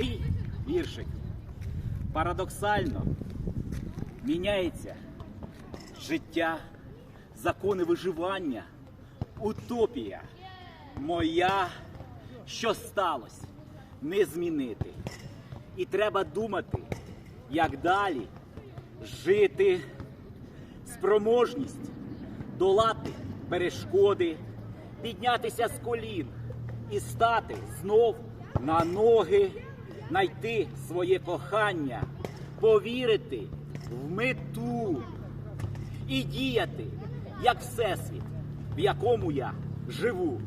Мій віршик парадоксально міняється життя, закони виживання, утопія. Моя, що сталося, не змінити. І треба думати, як далі жити, спроможність долати перешкоди, піднятися з колін і стати знов на ноги, знайти своє кохання, повірити в мету і діяти як всесвіт, в якому я живу.